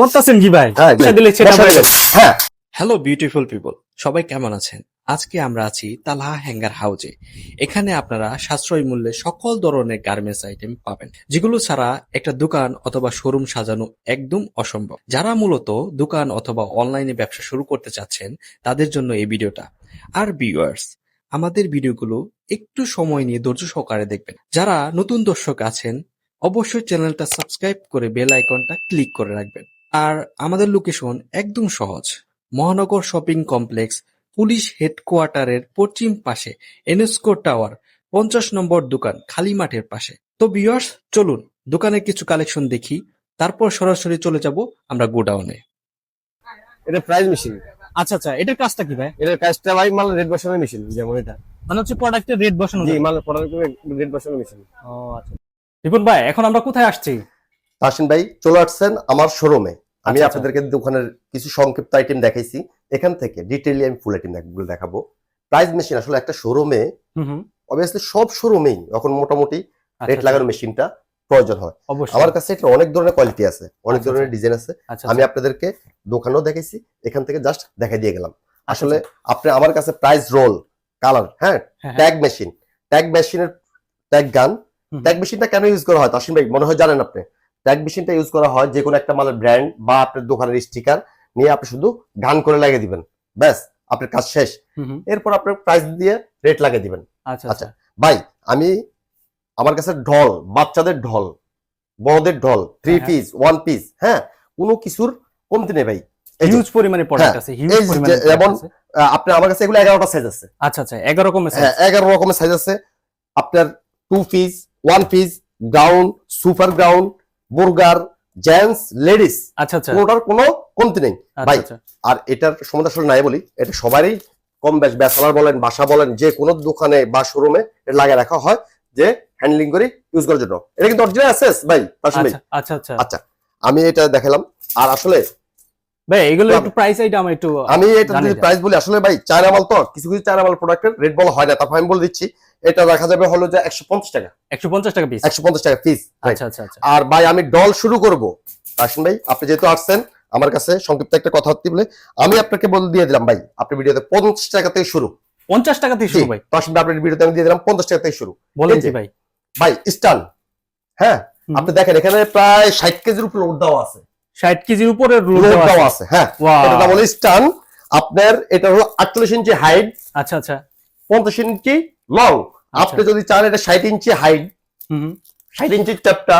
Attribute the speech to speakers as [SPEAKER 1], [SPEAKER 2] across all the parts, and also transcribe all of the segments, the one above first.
[SPEAKER 1] করতেছেন কি ভাই?
[SPEAKER 2] হ্যাঁ। হ্যাঁ।
[SPEAKER 3] হ্যালো বিউটিফুল পিপল সবাই কেমন আছেন? আজকে আমরা আছি তালহা হ্যাঙ্গার হাউজে। এখানে আপনারা সাশ্রয়ী মূল্যে সকল ধরনের গার্মেন্টস আইটেম পাবেন যেগুলো ছাড়া একটা দোকান অথবা শোরুম সাজানো একদম অসম্ভব। যারা মূলত দোকান অথবা অনলাইনে ব্যবসা শুরু করতে চাচ্ছেন তাদের জন্য এই ভিডিওটা। আর ভিউয়ার্স আমাদের ভিডিওগুলো একটু সময় নিয়ে ধৈর্য সহকারে দেখবেন। যারা নতুন দর্শক আছেন অবশ্যই চ্যানেলটা সাবস্ক্রাইব করে বেল আইকনটা ক্লিক করে রাখবেন। আর আমাদের লোকেশন একদম সহজ। মহানগর শপিং কমপ্লেক্স পুলিশ হেডকোয়ার্টারের পশ্চিম পাশে এনএসকো টাওয়ার পঞ্চাশ নম্বর দোকান খালি মাঠের পাশে। তো বিয়ার্স চলুন দোকানের কিছু কালেকশন দেখি তারপর সরাসরি চলে যাব আমরা গোডাউনে।
[SPEAKER 2] এটা প্রাইস মেশিন
[SPEAKER 1] আচ্ছা আচ্ছা এটার কাজটা কি ভাই?
[SPEAKER 2] এটার কাজটা ভাই মাল রেড বসানোর মেশিন যেমন এটা।
[SPEAKER 1] মানে হচ্ছে প্রোডাক্টের রেড বসানো
[SPEAKER 2] জি মাল প্রোডাক্ট রেড বসানোর মেশিন
[SPEAKER 1] ও আচ্ছা। রিপন ভাই এখন আমরা কোথায় আসছি?
[SPEAKER 4] তাসিন ভাই চলে আসছেন আমার শোরুমে আমি
[SPEAKER 1] আচ্ছা,
[SPEAKER 4] আপনাদেরকে দোকানের কিছু সংক্ষিপ্ত আইটেম দেখাইছি। এখান থেকে ডিটেইলি আমি ফুল আইটেম দেখাবো। প্রাইস মেশিন আসলে একটা শোরুমে অবভিয়াসলি সব শোরুমেই এখন মোটামুটি
[SPEAKER 1] আচ্ছা,
[SPEAKER 4] রেট লাগানোর মেশিনটা প্রয়োজন হয়। আমার কাছে এটা অনেক ধরনের কোয়ালিটি আছে অনেক
[SPEAKER 1] আচ্ছা,
[SPEAKER 4] ধরনের ডিজাইন আছে।
[SPEAKER 1] আচ্ছা
[SPEAKER 4] আমি আপনাদেরকে দোকানেও দেখাইছি এখান থেকে জাস্ট দেখাই দিয়ে গেলাম।
[SPEAKER 1] আচ্ছা,
[SPEAKER 4] আসলে আপনি আমার কাছে প্রাইস রোল কালার হ্যাঁ? ট্যাগ মেশিন ট্যাগ মেশিনের ট্যাগ গান। ট্যাগ মেশিনটা কেন ইউজ করা হয়? তাসিম ভাই মনে হয় জানেন আপনি। ট্যাগ মেশিনটা ইউজ করা হয় যে কোনো একটা মালের ব্র্যান্ড বা আপনার দোকানের স্টিকার নিয়ে আপনি শুধু গান করে লাগিয়ে দিবেন। ব্যাস আপনার কাজ শেষ। এরপর আপনার প্রাইস দিয়ে রেট লাগিয়ে দিবেন।
[SPEAKER 1] আচ্ছা
[SPEAKER 4] আচ্ছা।
[SPEAKER 1] আচ্ছা
[SPEAKER 4] ভাই আমি আমার কাছে ঢল বাচ্চাদের ঢল বড়দের ঢল থ্রি। পিস ওয়ান পিস হ্যাঁ? কোনো কিছুর কমতি নেই ভাই।
[SPEAKER 1] হিউজ পরিমাণে প্রোডাক্ট আছে হিউজ পরিমাণে
[SPEAKER 4] যেমন। আহ, আপনার আমার কাছে এগুলো এগারোটা সাইজ আছে।
[SPEAKER 1] আচ্ছা আচ্ছা এগারো রকমের
[SPEAKER 4] হ্যাঁ এগারো রকমের সাইজ আছে। আপনার two piece one piece gown super gown বুর্গার gents ladies
[SPEAKER 1] আচ্ছা আচ্ছা।
[SPEAKER 4] কোনোটার কোনো কমতি নেই।
[SPEAKER 1] আচ্ছা,
[SPEAKER 4] ভাই,
[SPEAKER 1] আচ্ছা।
[SPEAKER 4] আর এটার সম্বন্ধে আসলে নাই বলি এটা সবারই কম বেশ ব্যাচেলার বলেন বাসা বলেন যে কোনো দোকানে বা শোরুমে এটা লাগিয়ে রাখা হয় যে হ্যান্ডলিং করে ইউজ করার জন্য। এটা কিন্তু অরিজিনাল অ্যাসেস ভাই
[SPEAKER 1] আচ্ছা আচ্ছা আচ্ছা।
[SPEAKER 4] আচ্ছা আমি এটা দেখালাম আর আসলে
[SPEAKER 1] ভাই এগুলো একটু প্রাইস আইটা আমার একটু
[SPEAKER 4] আমি এটা প্রাইস বলি আসলে ভাই চায়না মাল তো কিছু কিছু চায়না মাল প্রোডাক্টের রেট বলা হয় না তারপর আমি বলে দিচ্ছি। এটা দেখা যাবে হলো যে একশো পঞ্চাশ টাকা।
[SPEAKER 1] একশো পঞ্চাশ টাকা পিস
[SPEAKER 4] একশো পঞ্চাশ টাকা পিস
[SPEAKER 1] আচ্ছা আচ্ছা আচ্ছা।
[SPEAKER 4] আর ভাই আমি ডল শুরু করব। আসেন ভাই আপনি যেহেতু আসছেন আমার কাছে সংক্ষিপ্ত একটা কথা হতে বলে আমি আপনাকে বলে দিয়ে দিলাম ভাই আপনি ভিডিওতে পঞ্চাশ টাকা থেকে শুরু।
[SPEAKER 1] পঞ্চাশ টাকা থেকে শুরু ভাই।
[SPEAKER 4] আসেন আপনার ভিডিওতে আমি দিয়ে দিলাম পঞ্চাশ টাকা থেকে শুরু।
[SPEAKER 1] বলেন ভাই।
[SPEAKER 4] ভাই স্টান হ্যাঁ আপনি দেখেন এখানে প্রায় ষাট কেজির উপর লোড দেওয়া আছে।
[SPEAKER 1] ষাট কেজির উপরে
[SPEAKER 4] লোড দেওয়া আছে। হ্যাঁ. এটা হলো স্টান আপনার এটা হলো আটচল্লিশ ইঞ্চি হাইট
[SPEAKER 1] আচ্ছা আচ্ছা।
[SPEAKER 4] পঞ্চাশ ইঞ্চি লং আপনি যদি চান এটা ষাট ইঞ্চি হাইট ষাট ইঞ্চির ট্যাপটা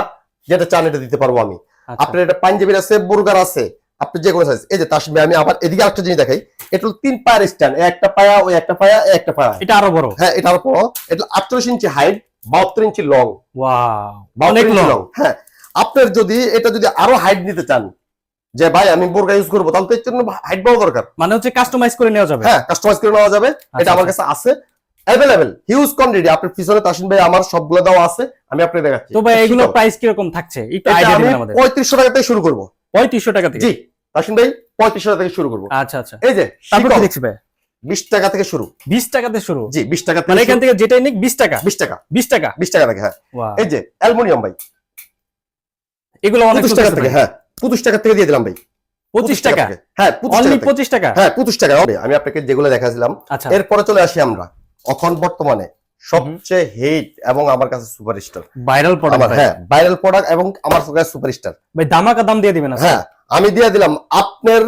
[SPEAKER 4] যেটা চান এটা দিতে পারব আমি।
[SPEAKER 1] আচ্ছা।
[SPEAKER 4] আপনার এটা পাঞ্জাবির আছে বুর্গার আছে আপনি যে কোনো সাইজ এই যে সঙ্গে আমি আবার এদিকে আরেকটা জিনিস দেখাই। এটা হলো তিন পায়ের স্ট্যান্ড একটা পায়া ওই একটা পায়া একটা পায়া।
[SPEAKER 1] এটা আরও বড়।
[SPEAKER 4] হ্যাঁ এটার পর এটা আটচল্লিশ ইঞ্চি হাইট বাহাত্তর ইঞ্চি লং অনেক
[SPEAKER 1] লং
[SPEAKER 4] হ্যাঁ। আপনার যদি এটা যদি আরও হাইট নিতে চান যে ভাই আমি বোরগা ইউজ করব তাহলে তো এর জন্য হাইট বড় দরকার।
[SPEAKER 1] মানে হচ্ছে কাস্টমাইজ করে নেওয়া যাবে।
[SPEAKER 4] হ্যাঁ কাস্টমাইজ করে নেওয়া যাবে। এটা
[SPEAKER 1] আচ্ছা,
[SPEAKER 4] আমার কাছে আছে। অ্যাভেলেবেল হিউজ কোয়ান্টিটি আপনার পিছনে তাসিন ভাই আমার সবগুলো দেওয়া আছে আমি আপনাকে দেখাচ্ছি।
[SPEAKER 1] তো ভাই এগুলো। প্রাইস কীরকম থাকছে? একটু আইডিয়া দিন আমাদের।
[SPEAKER 4] পঁয়ত্রিশশো টাকা থেকে শুরু করব।
[SPEAKER 1] পঁয়ত্রিশশো টাকা থেকে?
[SPEAKER 4] জি তাসিন ভাই পঁয়ত্রিশশো টাকা থেকে শুরু করব।
[SPEAKER 1] আচ্ছা আচ্ছা।
[SPEAKER 4] এই যে
[SPEAKER 1] তারপর কি দেখছি ভাই?
[SPEAKER 4] বিশ টাকা থেকে শুরু।
[SPEAKER 1] বিশ টাকাতে শুরু?
[SPEAKER 4] জি বিশ টাকা
[SPEAKER 1] মানে এখান থেকে যেটাই নিক বিশ টাকা?
[SPEAKER 4] বিশ টাকা।
[SPEAKER 1] বিশ টাকা?
[SPEAKER 4] বিশ টাকা থেকে হ্যাঁ. এই যে অ্যালুমিনিয়াম ভাই।
[SPEAKER 1] এগুলো অনেক
[SPEAKER 4] পঁচিশ টাকা থেকে হ্যাঁ পঁচিশ টাকা থেকে দিয়ে দিলাম ভাই।
[SPEAKER 1] পঁচিশ টাকা
[SPEAKER 4] থেকে। হ্যাঁ পঁচিশ
[SPEAKER 1] অনলি
[SPEAKER 4] টাকা থেকে।
[SPEAKER 1] পঁচিশ টাকা?
[SPEAKER 4] হ্যাঁ পঁচিশ টাকা হবে। আমি আপনাকে যেগুলো দেখাছিলাম।
[SPEAKER 1] আচ্ছা।
[SPEAKER 4] এরপরে চলে আসি আমরা। এখন বর্তমানে সবচেয়ে হিট এবং আমার কাছে সুপারস্টার
[SPEAKER 1] ভাইরাল প্রোডাক্ট
[SPEAKER 4] হ্যাঁ ভাইরাল প্রোডাক্ট এবং আমার কাছে সুপারস্টার
[SPEAKER 1] ভাই দামাকা দাম দিয়ে দিবেন
[SPEAKER 4] হ্যাঁ আমি দিয়ে দিলাম আপনার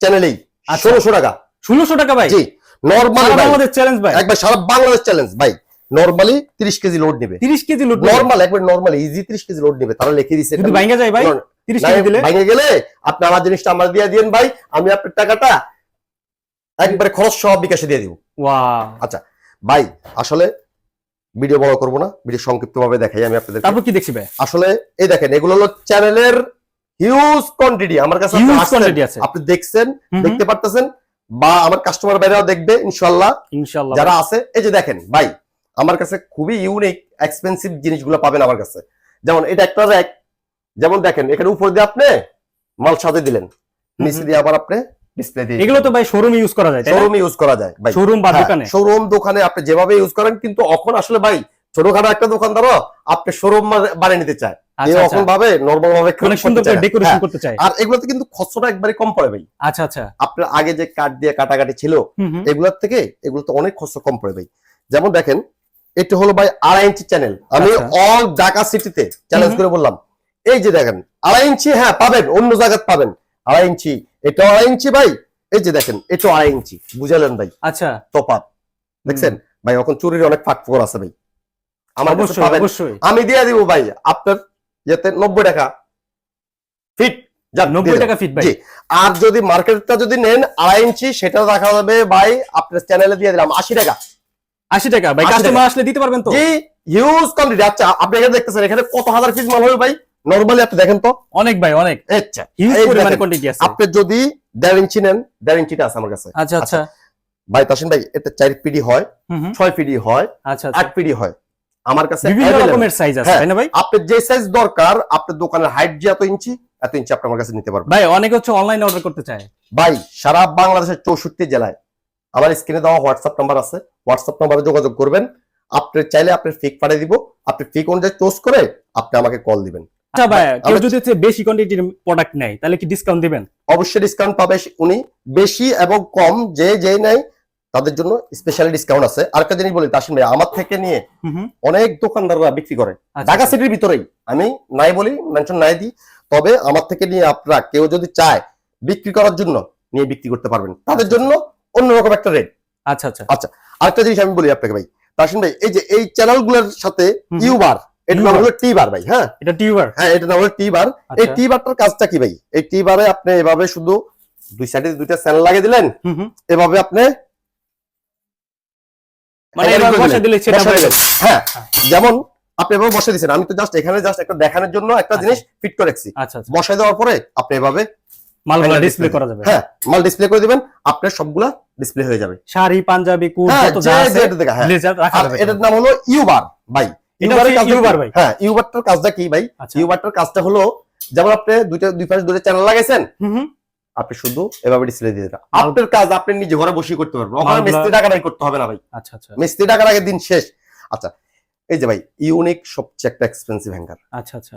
[SPEAKER 4] চ্যানেলেই
[SPEAKER 1] আচ্ছা।
[SPEAKER 4] ষোলোশো টাকা।
[SPEAKER 1] ষোলোশো টাকা ভাই?
[SPEAKER 4] জি নর্মাল
[SPEAKER 1] আমাদের চ্যালেঞ্জ ভাই।
[SPEAKER 4] একবার সারা বাংলাদেশ চ্যালেঞ্জ ভাই। নর্মালি তিরিশ কেজি লোড নেবে।
[SPEAKER 1] তিরিশ কেজি লোড
[SPEAKER 4] নরমাল একবার নর্মাল ইজি তিরিশ কেজি লোড নেবে। তারা লিখে দিচ্ছে
[SPEAKER 1] যদি ভাঙ্গা যায় ভাই? তিরিশ কেজি দিলে?
[SPEAKER 4] ভেঙে গেলে আপনি আমার জিনিসটা আমার দিয়ে দিন ভাই। আমি আপনার টাকাটা একবারে খরচ সহ বিকাশে দিয়ে দিব।
[SPEAKER 1] ওয়াও।
[SPEAKER 4] ভাই আসলে ভিডিও বড় করব না ভিডিও সংক্ষিপ্ত ভাবে দেখাই আমি আপনাদের
[SPEAKER 1] তারপর কি দেখছি ভাই?
[SPEAKER 4] আসলে এই দেখেন এগুলো হলো চ্যানেলের হিউজ কোয়ান্টিটি আমার কাছে
[SPEAKER 1] হিউজ কোয়ান্টিটি আছে।
[SPEAKER 4] আপনি দেখছেন দেখতে পারতেছেন বা আমার কাস্টমার বাইরেও দেখবে ইনশাল্লাহ
[SPEAKER 1] ইনশাআল্লাহ।
[SPEAKER 4] যারা আছে এই যে দেখেন ভাই আমার কাছে খুবই ইউনিক এক্সপেন্সিভ জিনিসগুলো পাবেন আমার কাছে। যেমন এটা একটা র্যাক যেমন দেখেন এখানে উপর দিয়ে আপনি মাল সাথে দিলেন। নিচে দিয়ে আবার আপনি ডিসপ্লে দিয়ে
[SPEAKER 1] এগুলো তো ভাই শোরুম ইউজ করা যায়
[SPEAKER 4] শোরুম ইউজ করা যায় ভাই।
[SPEAKER 1] শোরুম বা দোকানে?
[SPEAKER 4] শোরুম দোকানে আপনি যেভাবে ইউজ করেন কিন্তু এখন আসলে ভাই ছোটখাটো একটা দোকানদারও আপনি শোরুম বানিয়ে নিতে চায়। ভাবে নর্মাল ভাবে
[SPEAKER 1] সুন্দর করে ডেকোরেশন করতে চায়।
[SPEAKER 4] আর এগুলোতে কিন্তু খরচটা একবারে কম পড়ে ভাই।
[SPEAKER 1] আচ্ছা আচ্ছা।
[SPEAKER 4] আপনার আগে যে কাঠ দিয়ে কাটাকাটি ছিল এগুলোর থেকে এগুলোতে অনেক খরচ কম পড়ে ভাই। যেমন দেখেন এটা হলো ভাই আড়াই ইঞ্চি চ্যানেল আমি। অল ঢাকা সিটিতে চ্যালেঞ্জ করে বললাম। এই যে দেখেন আড়াই ইঞ্চি হ্যাঁ পাবেন অন্য জায়গায় পাবেন। আড়াই ইঞ্চি। এটা আড়াই ইঞ্চি ভাই? এই যে দেখেন এটা আড়াই ইঞ্চি। বুঝালেন ভাই?
[SPEAKER 1] আচ্ছা।
[SPEAKER 4] তফাৎ দেখছেন? ভাই এখন চুরির অনেক ফাঁক ফোকর আছে ভাই। আমার
[SPEAKER 1] অবশ্যই অবশ্যই।
[SPEAKER 4] আমি দিয়ে দিব ভাই আপনার ইয়েতে নব্বই টাকা। ফিট
[SPEAKER 1] টাকা ফিট ভাই।
[SPEAKER 4] জি। আর যদি মার্কেটটা যদি নেন আড়াই ইঞ্চি সেটা রাখা যাবে ভাই আপনার চ্যানেলে দিয়ে দিলাম আশি টাকা।
[SPEAKER 1] আশি টাকা। ভাই কাস্টমার আসলে দিতে পারবেন তো?
[SPEAKER 4] জি হিউজ কোয়ান্টিটি আচ্ছা আপনি এখানে দেখতেছেন এখানে কত হাজার পিস মাল হবে ভাই? নরমালি আপনি দেখেন তো?
[SPEAKER 1] অনেক ভাই অনেক।
[SPEAKER 4] আচ্ছা
[SPEAKER 1] হিউজ পরিমাণে কোয়ান্টিটি আছে।
[SPEAKER 4] আপনি যদি দেড় ইঞ্চি নেন দেড় ইঞ্চিটা আছে আমার কাছে।
[SPEAKER 1] আচ্ছা আচ্ছা।
[SPEAKER 4] ভাই তাসিন ভাই এটা চার পিডি হয় ছয় পিডি হয়
[SPEAKER 1] আচ্ছা আচ্ছা।
[SPEAKER 4] আট পিডি হয়। আমার কাছে
[SPEAKER 1] বিভিন্ন রকমের সাইজ আছে
[SPEAKER 4] হ্যাঁ।
[SPEAKER 1] তাই না ভাই?
[SPEAKER 4] আপনার যে সাইজ দরকার আপনার দোকানের হাইট যে এত ইঞ্চি এত ইঞ্চি আপনি আমার কাছে নিতে পারবেন।
[SPEAKER 1] ভাই অনেকে হচ্ছে অনলাইনে অর্ডার করতে চায়।
[SPEAKER 4] ভাই সারা বাংলাদেশের চৌষট্টি জেলায়। আমার স্ক্রিনে দেওয়া হোয়াটসঅ্যাপ নাম্বার আছে। হোয়াটসঅ্যাপ নাম্বারে যোগাযোগ করবেন। আপনি চাইলে আপনি ফিক পাঠিয়ে দিব। আপনি ফিক অনুযায়ী চুজ করে আপনি আমাকে কল দিবেন।
[SPEAKER 1] আচ্ছা ভাই কেউ যদি বেশি কোয়ান্টিটির প্রোডাক্ট নেয় তাহলে কি ডিসকাউন্ট দিবেন?
[SPEAKER 4] অবশ্যই ডিসকাউন্ট পাবে উনি বেশি এবং কম যে যে নেয় তাদের জন্য স্পেশালি ডিসকাউন্ট আছে। আরেকটা জিনিস বলি তাসিম ভাই আমার থেকে নিয়ে অনেক দোকানদাররা বিক্রি করে।
[SPEAKER 1] আচ্ছা,
[SPEAKER 4] ঢাকা
[SPEAKER 1] আচ্ছা।
[SPEAKER 4] সিটির ভিতরেই। আমি নাই বলি মেনশন নাই দিই। তবে আমার থেকে নিয়ে আপনারা কেউ যদি চায় বিক্রি করার জন্য নিয়ে বিক্রি করতে পারবেন। তাদের জন্য অন্যরকম একটা রেট
[SPEAKER 1] আচ্ছা আচ্ছা।
[SPEAKER 4] আচ্ছা আরেকটা জিনিস আমি বলি আপনাকে ভাই। তাসিম ভাই এই যে এই চ্যানেলগুলোর সাথে। ইউবার এটার নাম। হলো টি বার ভাই হ্যাঁ?
[SPEAKER 1] এটা টিউবার
[SPEAKER 4] হ্যাঁ এটার নাম হলো টি বার এই
[SPEAKER 1] আচ্ছা
[SPEAKER 4] টি বারটার কাজটা কি ভাই? এই টি বারে আপনি এভাবে শুধু দুই সাইডে দুইটা চ্যানেল লাগিয়ে দিলেন এভাবে আপনি
[SPEAKER 1] মানে বসে দিলে সেটা
[SPEAKER 4] বসায় হয়ে যেমন আপনি এভাবে বসে দিয়েছেন আমি তো জাস্ট এখানে জাস্ট একটা দেখানোর জন্য একটা
[SPEAKER 1] আচ্ছা।
[SPEAKER 4] জিনিস ফিট করে রাখছি।
[SPEAKER 1] আচ্ছা আচ্ছা।
[SPEAKER 4] বসায় দেওয়ার পরে আপনি এভাবে
[SPEAKER 1] মালগুলো ডিসপ্লে করা যাবে।
[SPEAKER 4] হ্যাঁ মাল ডিসপ্লে করে দিবেন আপনার সবগুলা ডিসপ্লে হয়ে যাবে।
[SPEAKER 1] শাড়ি পাঞ্জাবি কোট
[SPEAKER 4] হ্যাঁ,
[SPEAKER 1] যত
[SPEAKER 4] যা
[SPEAKER 1] আছে
[SPEAKER 4] যেটা দেখা, হ্যাঁ। এটার নাম হলো ইউবার ভাই। হ্যাঁ ইউবারটার কাজটা কি ভাই?
[SPEAKER 1] আচ্ছা।
[SPEAKER 4] ইউবারটার কাজটা হলো যেমন আপনি দুইটা দুই পাশে দুটো চ্যানেল লাগাইছেন
[SPEAKER 1] হুম হুম।
[SPEAKER 4] আপনি শুধু এভাবে ডিসপ্লে দিয়ে আপনার কাজ আপনি নিজে ঘরে বসে করতে পারবেন। ওখানে মিস্ত্রি টাকা নাই করতে হবে না ভাই।
[SPEAKER 1] আচ্ছা আচ্ছা।
[SPEAKER 4] মিস্ত্রি টাকার আগে দিন শেষ। আচ্ছা এই যে ভাই ইউনিক সবচেয়ে একটা এক্সপেন্সিভ হ্যাঙ্গার
[SPEAKER 1] আচ্ছা আচ্ছা।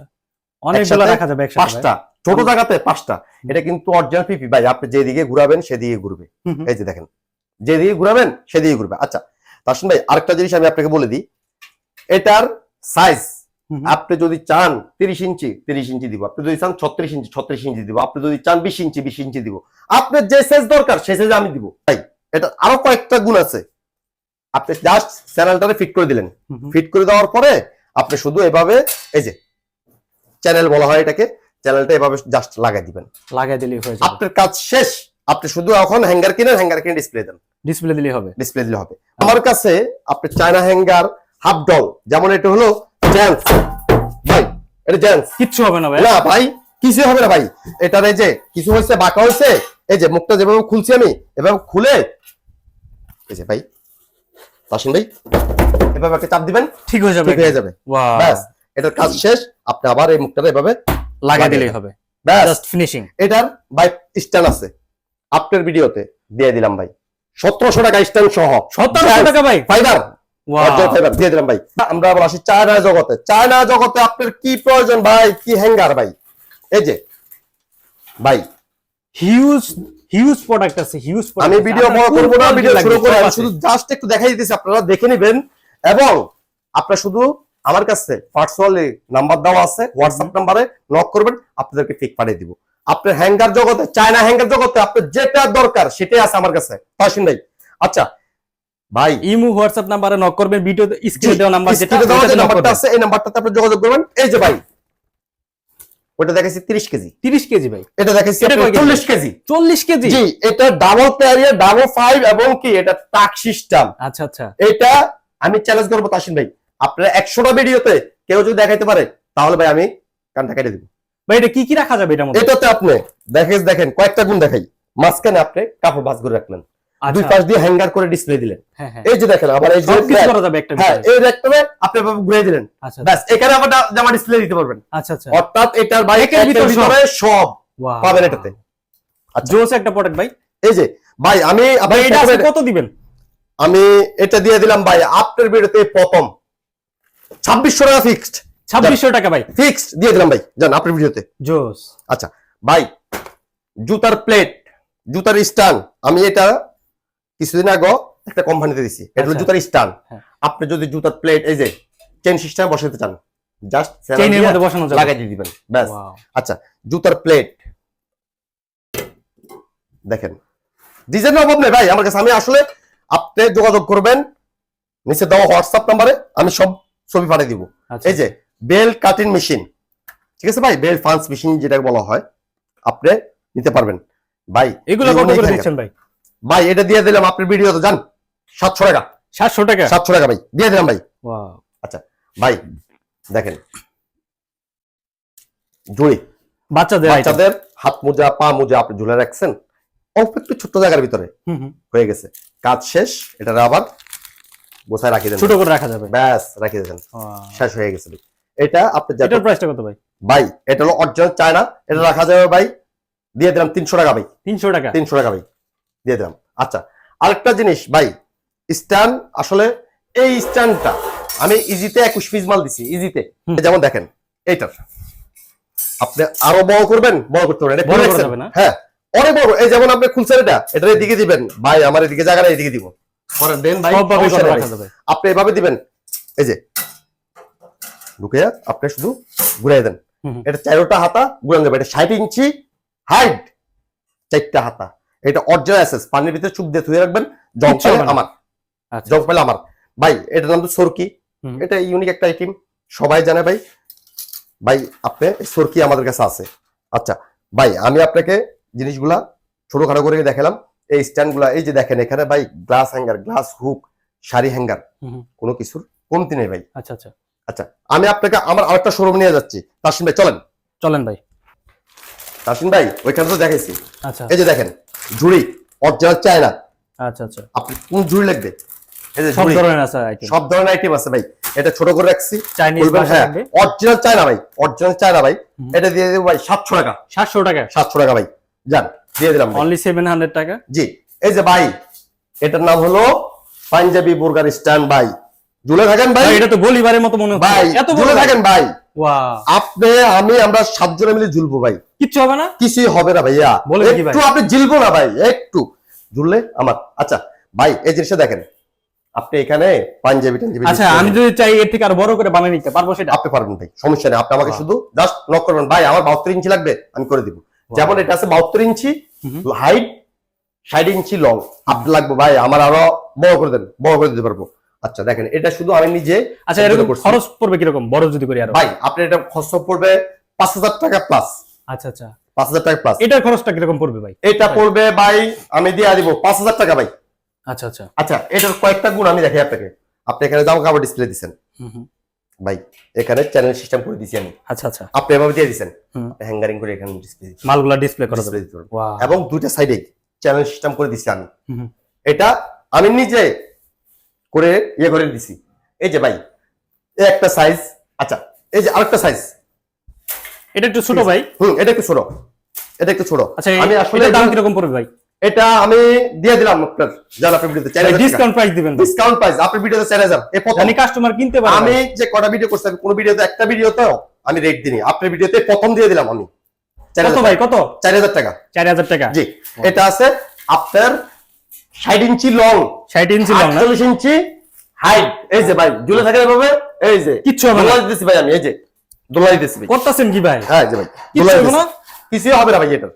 [SPEAKER 1] অনেকগুলো রাখা যাবে একসাথে ভাই।
[SPEAKER 4] পাঁচটা ছোট জায়গাতে পাঁচটা। এটা কিন্তু অরিজিনাল পিপি ভাই আপনি যেদিকে ঘুরাবেন সেদিকে ঘুরবে। এই যে দেখেন যেদিকে ঘুরাবেন সেদিকে ঘুরবে। আচ্ছা তার ভাই আরেকটা জিনিস আমি আপনাকে বলে দিই। এটার সাইজ। আপনি যদি চান তিরিশ ইঞ্চি তিরিশ ইঞ্চি দিব। আপনি যদি চান ছত্রিশ ইঞ্চি ছত্রিশ ইঞ্চি দিব। আপনি যদি চান বিশ ইঞ্চি বিশ ইঞ্চি দিব। আপনার যে সাইজ দরকার সেই সাইজ আমি দিব। তাই এটা আরও কয়েকটা গুণ আছে। আপনি জাস্ট চ্যানেলটারে ফিট করে দিলেন। ফিট করে দেওয়ার পরে আপনি শুধু এভাবে এই যে চ্যানেল বলা হয় এটাকে চ্যানেলটা এভাবে জাস্ট লাগাই দিবেন।
[SPEAKER 1] লাগাই দিলেই হয়ে যাবে।
[SPEAKER 4] আপনার কাজ শেষ। আপনি শুধু এখন হ্যাঙ্গার কিনেন হ্যাঙ্গার কিনে ডিসপ্লে দেন।
[SPEAKER 1] ডিসপ্লে দিলেই হবে।
[SPEAKER 4] ডিসপ্লে দিলে হবে। আমার কাছে আপনি চায়না হ্যাঙ্গার হাফ ডল যেমন এটা হলো জেন্টস ভাই এটা জেন্টস
[SPEAKER 1] কিচ্ছু হবে না ভাই।
[SPEAKER 4] না ভাই কিছু হবে না ভাই। এটার এই যে কিছু হয়েছে বাঁকা হয়েছে এই যে মুখটা যেভাবে খুলছি আমি এভাবে খুলে এই যে ভাই তাসিন ভাই এভাবে একটা চাপ দিবেন
[SPEAKER 1] ঠিক হয়ে যাবে
[SPEAKER 4] ঠিক হয়ে যাবে।
[SPEAKER 1] ওয়াও
[SPEAKER 4] ব্যাস এটার কাজ শেষ আপনি আবার এই মুখটা এভাবে লাগিয়ে
[SPEAKER 1] দিলেই হবে। জাস্ট ফিনিশিং
[SPEAKER 4] এটার ভাই স্ট্যান্ড আছে। আপনার ভিডিওতে দিয়ে দিলাম ভাই। সতেরোশো টাকা স্ট্যান্ড সহ।
[SPEAKER 1] সতেরোশো টাকা ভাই।
[SPEAKER 4] ফাইবার দিয়ে দিলাম ভাই। আমরা আবার আসি চায়না জগতে। চায়না জগতে আপনার কি প্রয়োজন ভাই? কি হ্যাঙ্গার ভাই? এই যে ভাই।
[SPEAKER 1] হিউজ হিউজ প্রোডাক্ট আছে হিউজ
[SPEAKER 4] আমি ভিডিও বড় করব না ভিডিও শুরু করে আমি শুধু জাস্ট একটু দেখাই দিতেছি আপনারা দেখে নেবেন। এবং আপনারা শুধু আমার কাছে পার্সোনালি নাম্বার দেওয়া আছে হোয়াটসঅ্যাপ নাম্বারে নক করবেন আপনাদেরকে ঠিক পাঠিয়ে দিব। আপনার হ্যাঙ্গার জগতে চায়না হ্যাঙ্গার জগতে আপনার যেটা দরকার সেটাই আছে আমার কাছে। তাসিন ভাই। আচ্ছা ভাই
[SPEAKER 1] ইমু হোয়াটসঅ্যাপ নাম্বারে নক করবেন ভিডিও স্ক্রিনে দেওয়া নাম্বার যেটা
[SPEAKER 4] স্ক্রিনে দেওয়া যে নাম্বারটা আছে এই নাম্বারটাতে আপনি যোগাযোগ করবেন। এই যে ভাই ওটা দেখাচ্ছি তিরিশ কেজি।
[SPEAKER 1] 30 কেজি ভাই।
[SPEAKER 4] এটা দেখাচ্ছি
[SPEAKER 1] এটা কয় কেজি? 40 কেজি?
[SPEAKER 4] জি এটা ডাবল ক্যারিয়ার ডাবল ফাইভ এবং কি এটা টাক সিস্টেম
[SPEAKER 1] আচ্ছা আচ্ছা।
[SPEAKER 4] এটা আমি চ্যালেঞ্জ করব তাসিন ভাই। আপনারা একশোটা ভিডিওতে কেউ যদি দেখাইতে পারে তাহলে ভাই আমি কানটা কেটে দিব।
[SPEAKER 1] ভাই এটা কি কি রাখা যাবে এটার মধ্যে?
[SPEAKER 4] এটাতে আপনি দেখেন দেখেন কয়েকটা গুণ দেখাই। মাঝখানে আপনি কাপড় ভাঁজ করে রাখলেন। দুই
[SPEAKER 1] আচ্ছা।
[SPEAKER 4] পাশ দিয়ে হ্যাঙ্গার করে ডিসপ্লে দিলেন।
[SPEAKER 1] হ্যাঁ হ্যাঁ।
[SPEAKER 4] এই যে দেখেন আবার এই যে
[SPEAKER 1] করা যাবে একটা
[SPEAKER 4] হ্যাঁ এই র্যাকটারে আপনি এভাবে ঘুরে দিলেন।
[SPEAKER 1] আচ্ছা।
[SPEAKER 4] ব্যাস এখানে আবার জামা ডিসপ্লে দিতে পারবেন।
[SPEAKER 1] আচ্ছা আচ্ছা।
[SPEAKER 4] অর্থাৎ এটার
[SPEAKER 1] একের ভিতর
[SPEAKER 4] সব। পাবেন এটাতে। আচ্ছা।
[SPEAKER 1] জোস একটা প্রোডাক্ট ভাই।
[SPEAKER 4] এই যে ভাই আমি
[SPEAKER 1] ভাই এটা কত দিবেন?
[SPEAKER 4] আমি এটা দিয়ে দিলাম ভাই আপনার ভিডিওতে প্রথম। ছাব্বিশশো টাকা ফিক্সড
[SPEAKER 1] ছাব্বিশশো টাকা ভাই।
[SPEAKER 4] ফিক্সড দিয়ে দিলাম ভাই। জান আপনার ভিডিওতে
[SPEAKER 1] জোস।
[SPEAKER 4] আচ্ছা ভাই জুতার প্লেট জুতার স্ট্যান্ড আমি এটা কিছুদিন আগে একটা কোম্পানিতে দিছি। এটা হলো
[SPEAKER 1] আচ্ছা।
[SPEAKER 4] জুতার স্ট্যান্ড।
[SPEAKER 1] হ্যাঁ।
[SPEAKER 4] আপনি যদি জুতার প্লেট এই যে চেন সিস্টেম বসাতে চান জাস্ট
[SPEAKER 1] চেইনের মধ্যে বসানো যাবে।
[SPEAKER 4] লাগাই দিয়ে দিবেন ব্যাস। আচ্ছা জুতার প্লেট। দেখেন ডিজাইনের অভাব নেই ভাই আমার কাছে। আমি আসলে আপনি যোগাযোগ করবেন নিচে দেওয়া হোয়াটসঅ্যাপ নাম্বারে আমি সব ছবি পাঠিয়ে দিব।
[SPEAKER 1] আচ্ছা।
[SPEAKER 4] এই যে বেল কাটিং মেশিন। ঠিক আছে ভাই? বেল ফান্স মেশিন যেটা বলা হয় আপনি নিতে পারবেন। ভাই
[SPEAKER 1] এগুলো কত করে দিচ্ছেন ভাই?
[SPEAKER 4] ভাই এটা দিয়ে দিলাম আপনার ভিডিও তো জান? সাতশো টাকা।
[SPEAKER 1] সাতশো টাকা?
[SPEAKER 4] সাতশো টাকা ভাই। দিয়ে দিলাম ভাই।
[SPEAKER 1] আচ্ছা
[SPEAKER 4] ভাই দেখেন। জুড়ি।
[SPEAKER 1] বাচ্চাদের
[SPEAKER 4] বাচ্চাদের হাত মোজা পা মোজা আপনি ঝুলে রাখছেন অল্প একটু ছোট্ট জায়গার ভিতরে। হয়ে গেছে। কাজ শেষ এটা আবার গোছায় রাখি দেন।
[SPEAKER 1] ছোট করে রাখা যাবে।
[SPEAKER 4] ব্যাস রাখি দেন. শেষ হয়ে গেছে ভাই। এটা আপনি
[SPEAKER 1] এটার প্রাইসটা কত ভাই?
[SPEAKER 4] ভাই এটা হলো অরিজিনাল চায়না। এটা রাখা যাবে ভাই। দিয়ে দিলাম তিনশো টাকা ভাই।
[SPEAKER 1] তিনশো টাকা।
[SPEAKER 4] তিনশো টাকা ভাই। দিয়ে দিলাম। আচ্ছা আরেকটা জিনিস ভাই স্ট্যান্ড আসলে এই স্ট্যান্ডটা আমি ইজিতে একুশ পিস মাল দিছি ইজিতে যেমন দেখেন এইটার। আপনি আরও বড় করবেন বড় করতে পারেন? হ্যাঁ অনেক বড় এই যেমন আপনি খুলছেন এটা এটার এদিকে দিবেন। ভাই আমার এদিকে জায়গা নাই, এদিকে দিব। আপনি এভাবে দিবেন এই যে ঢুকে আপনি শুধু ঘুরাই দেন। এটা চারোটা হাতা ঘুরান যাবে এটা ষাট ইঞ্চি হাইট চারটা হাতা। এটা অরিজিনাল অ্যাসেস পানির ভিতরে চুপ দিয়ে ধুয়ে রাখবেন জং
[SPEAKER 1] কিচ্ছু
[SPEAKER 4] পাইলে
[SPEAKER 1] হবে না।
[SPEAKER 4] আমার।
[SPEAKER 1] জব
[SPEAKER 4] জং পাইলে আমার। ভাই এটার নাম তো সরকি। এটা ইউনিক একটা আইটেম সবাই জানে ভাই। ভাই আপনি সরকি আমাদের কাছে আছে। আচ্ছা ভাই আমি আপনাকে জিনিসগুলা ছোটখাটো করে দেখালাম। এই স্ট্যান্ডগুলা এই যে দেখেন এখানে ভাই glass hanger glass hook sari hanger. কোনো কিছুর কমতি নেই ভাই।
[SPEAKER 1] আচ্ছা আচ্ছা।
[SPEAKER 4] আচ্ছা আমি আপনাকে আমার আরেকটা শোরুম নিয়ে যাচ্ছি। তাসিন ভাই চলেন।
[SPEAKER 1] চলেন ভাই।
[SPEAKER 4] তাসিন ভাই ওইখানে তো দেখাইছি।
[SPEAKER 1] আচ্ছা।
[SPEAKER 4] এই যে দেখেন ঝুড়ি অরিজিনাল চায়না।
[SPEAKER 1] আচ্ছা আচ্ছা।
[SPEAKER 4] আপনি কোন ঝুড়ি লাগবে?
[SPEAKER 1] সব ধরনের আছে আইটেম
[SPEAKER 4] সব ধরনের আইটেম আছে ভাই। এটা ছোট করে রাখছি।
[SPEAKER 1] চাইনিজ
[SPEAKER 4] হ্যাঁ অরিজিনাল চায়না ভাই। অরিজিনাল চায়না ভাই। এটা দিয়ে দেবো ভাই সাতশো টাকা।
[SPEAKER 1] সাতশো টাকা?
[SPEAKER 4] সাতশো টাকা ভাই। যান দিয়ে দিলাম।
[SPEAKER 1] অনলি সেভেন হান্ড্রেড টাকা?
[SPEAKER 4] জি। এই যে ভাই এটার নাম হলো পাঞ্জাবি বুর্গার স্ট্যান্ড ভাই। ঝুলে থাকেন ভাই।
[SPEAKER 1] এটা তো গলিবারের মতো মনে হচ্ছে।
[SPEAKER 4] ভাই
[SPEAKER 1] এত
[SPEAKER 4] ঝুলে? থাকেন ভাই. আপনি আমি আমরা সাতজনে মিলে ঝুলবো ভাই।
[SPEAKER 1] কিচ্ছু হবে না?
[SPEAKER 4] কিছুই হবে না ভাইয়া। একটু আপনি ঝিলবো না ভাই একটু। ঝুললে আমার। আচ্ছা ভাই এই জিনিসটা দেখেন। আপনি এখানে পাঞ্জাবি টাঞ্জাবি
[SPEAKER 1] আচ্ছা আমি যদি চাই এর থেকে আরও বড় করে বানিয়ে নিতে পারব সেটা?
[SPEAKER 4] আপনি পারবেন ভাই সমস্যা নেই। আপনি আমাকে শুধু জাস্ট নক করবেন। ভাই আমার বাহাত্তর ইঞ্চি লাগবে আমি করে দিব। যেমন এটা আছে বাহাত্তর ইঞ্চি হাইট ষাট ইঞ্চি লং আপনি লাগবে ভাই আমার আরও বড় করে দেন বড় করে দিতে পারব। আচ্ছা দেখেন এটা শুধু আমি নিজে
[SPEAKER 1] আচ্ছা এরকম। খরচ পড়বে কীরকম? বড় যদি করি আর।
[SPEAKER 4] ভাই আপনি এটা খরচ পড়বে পাঁচ হাজার টাকা প্লাস
[SPEAKER 1] আচ্ছা আচ্ছা।
[SPEAKER 4] পাঁচ হাজার টাকা প্লাস
[SPEAKER 1] এটার খরচটা কীরকম পড়বে ভাই?
[SPEAKER 4] এটা পড়বে ভাই আমি দিয়ে দিব পাঁচ হাজার টাকা ভাই।
[SPEAKER 1] আচ্ছা আচ্ছা।
[SPEAKER 4] আচ্ছা এটার কয়েকটা গুণ আমি দেখাই আপনাকে। আপনি এখানে জামা কাপড় ডিসপ্লে দিচ্ছেন। ভাই এখানে চ্যানেল সিস্টেম করে দিছি আমি।
[SPEAKER 1] আচ্ছা আচ্ছা।
[SPEAKER 4] আপনি এভাবে দিয়ে দিচ্ছেন
[SPEAKER 1] হুম।
[SPEAKER 4] হ্যাঙ্গারিং করে এখানে ডিসপ্লে
[SPEAKER 1] মালগুলা ডিসপ্লে করা
[SPEAKER 4] দিতে এবং দুইটা সাইডে চ্যানেল সিস্টেম করে দিছি আমি। এটা আমি নিজে করে ইয়ে করে দিছি। এই যে ভাই একটা সাইজ আচ্ছা এই যে আরেকটা সাইজ
[SPEAKER 1] এটা একটু ছোট ভাই।
[SPEAKER 4] হুম এটা একটু ছোট। এটা একটু ছোট।
[SPEAKER 1] আচ্ছা
[SPEAKER 4] আমি আসলে
[SPEAKER 1] এটার দাম কীরকম পড়বে ভাই?
[SPEAKER 4] এটা আমি দিয়ে দিলাম আপনার জান আপনার ভিডিওতে চার হাজার
[SPEAKER 1] ডিসকাউন্ট প্রাইস দিবেন
[SPEAKER 4] ডিসকাউন্ট প্রাইস আপনার ভিডিওতে চার হাজার। এই প্রথম
[SPEAKER 1] জানি কাস্টমার কিনতে পারে
[SPEAKER 4] আমি যে কটা ভিডিও করছি আমি কোন ভিডিওতে একটা ভিডিওতেও আমি রেট দিইনি। আপনার ভিডিওতে প্রথম দিয়ে দিলাম আমি।
[SPEAKER 1] কত ভাই কত?
[SPEAKER 4] চার হাজার টাকা।
[SPEAKER 1] চার হাজার টাকা।
[SPEAKER 4] জি এটা আছে আপনার ষাট ইঞ্চি লং
[SPEAKER 1] ষাট ইঞ্চি লং না?
[SPEAKER 4] আটচল্লিশ ইঞ্চি হাইট এই যে ভাই ঝুলে থাকে এভাবে এই যে
[SPEAKER 1] কিচ্ছু হবে না।
[SPEAKER 4] দিতেছি ভাই আমি এই যে। ভাই।
[SPEAKER 1] করতেছেন কি ভাই?
[SPEAKER 4] হ্যাঁ যে ভাই
[SPEAKER 1] হবে না?
[SPEAKER 4] হবে না ভাই এটা।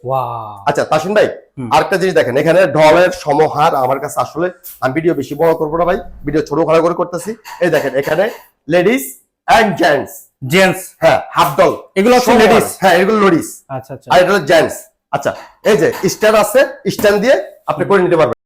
[SPEAKER 4] আচ্ছা তাসিন ভাই আরেকটা জিনিস দেখেন এখানে ঢলের সমাহার আমার কাছে আসলে আমি ভিডিও বেশি বড় করব না ভাই ভিডিও ছোট খাটো করে করতেছি। এই দেখেন এখানে লেডিস এন্ড জেন্টস
[SPEAKER 1] জেন্টস
[SPEAKER 4] হ্যাঁ হাফ ডল
[SPEAKER 1] এগুলো হচ্ছে ladies?
[SPEAKER 4] হ্যাঁ এগুলো লেডিস
[SPEAKER 1] আচ্ছা আচ্ছা।
[SPEAKER 4] আর এটা জেন্টস আচ্ছা এই যে স্ট্যান্ড আছে স্ট্যান্ড দিয়ে আপনি করে নিতে পারবেন।